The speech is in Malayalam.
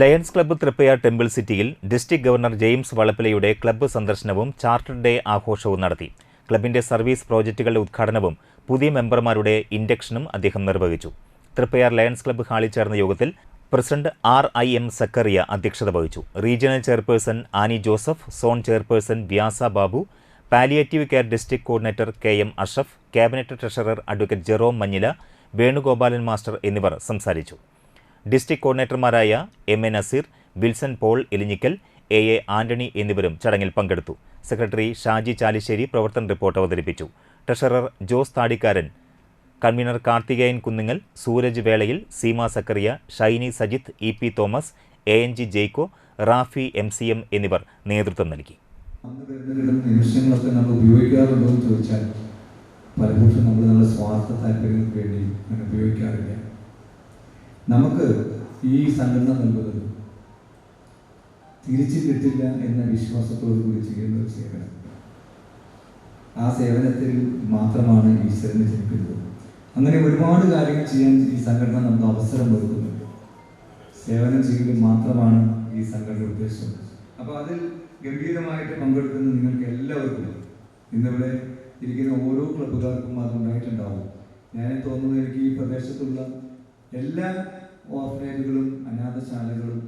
ലയൺസ് ക്ലബ്ബ് തൃപ്പയാർ ടെമ്പിൾ സിറ്റിയിൽ ഡിസ്ട്രിക്ട് ഗവർണർ ജെയിംസ് വളപ്പിലയുടെ ക്ലബ്ബ് സന്ദർശനവും ചാർട്ടർ ഡേ ആഘോഷവും നടത്തി. ക്ലബിന്റെ സർവീസ് പ്രോജക്റ്റുകളുടെ ഉദ്ഘാടനവും പുതിയ മെമ്പർമാരുടെ ഇൻഡക്ഷനും അദ്ദേഹം നിർവഹിച്ചു. തൃപ്പയാർ ലയൺസ് ക്ലബ്ബ് ഹാളിൽ ചേർന്ന യോഗത്തിൽ president R I M Zacharia അധ്യക്ഷത വഹിച്ചു. Regional chairperson Annie Joseph zone chairperson Vyasa Babu palliative care district coordinator K M Ashraf cabinet treasurer advocate Jerome Manjila Venugopalan master എന്നിവർ സംസാരിച്ചു. District കോർഡിനേറ്റർമാരായ M A Nazeer Wilson Paul Elinjikkal A A Antony എന്നിവരും ചടങ്ങിൽ പങ്കെടുത്തു. സെക്രട്ടറി ഷാജി ചാലിശ്ശേരി പ്രവർത്തന റിപ്പോർട്ട് അവതരിപ്പിച്ചു. ട്രഷറർ ജോസ് താടിക്കാരൻ കൺവീനർ കാർത്തികേയൻ കുന്നുങ്ങൽ സൂരജ് വേളയിൽ Seema Zakariya Shiny Sajith E P Thomas A N G Jaiko Rafi M C M എന്നിവർ നേതൃത്വം നൽകി. നമ്മൾ ഉപയോഗിക്കാറുണ്ടോ എന്ന് ചോദിച്ചാൽ പലപ്പോഴും നമ്മൾ നമ്മുടെ സ്വാർത്ഥ താല്പര്യങ്ങൾക്ക് വേണ്ടി ഉപയോഗിക്കാറില്ല. നമുക്ക് ഈ സംഘടന നൽകുന്നത് തിരിച്ചു കിട്ടില്ല എന്ന വിശ്വാസത്തോടു കൂടി ചെയ്യുന്ന ഒരു സേവനം. ആ സേവനത്തിൽ മാത്രമാണ് ഈശ്വരനെ ജനിക്കുന്നത് അങ്ങനെ ഒരുപാട് കാര്യങ്ങൾ ചെയ്യാൻ ഈ സംഘടന നമുക്ക് അവസരം ഒരുക്കുന്നുണ്ട് സേവനം ചെയ്യുക മാത്രമാണ് ഈ സംഘടന ഉദ്ദേശം. അപ്പോൾ അതിൽ ഗംഭീരമായിട്ട് പങ്കെടുക്കുന്ന നിങ്ങൾക്ക് എല്ലാവർക്കും ഇന്നിവിടെ ഇരിക്കുന്ന ഓരോ ക്ലബ്ബുകാർക്കും അതുണ്ടായിട്ടുണ്ടാവും ഞാൻ തോന്നുന്നു എനിക്ക് ഈ പ്രദേശത്തുള്ള എല്ലാ ഓർഫനേജുകളും അനാഥശാലകളും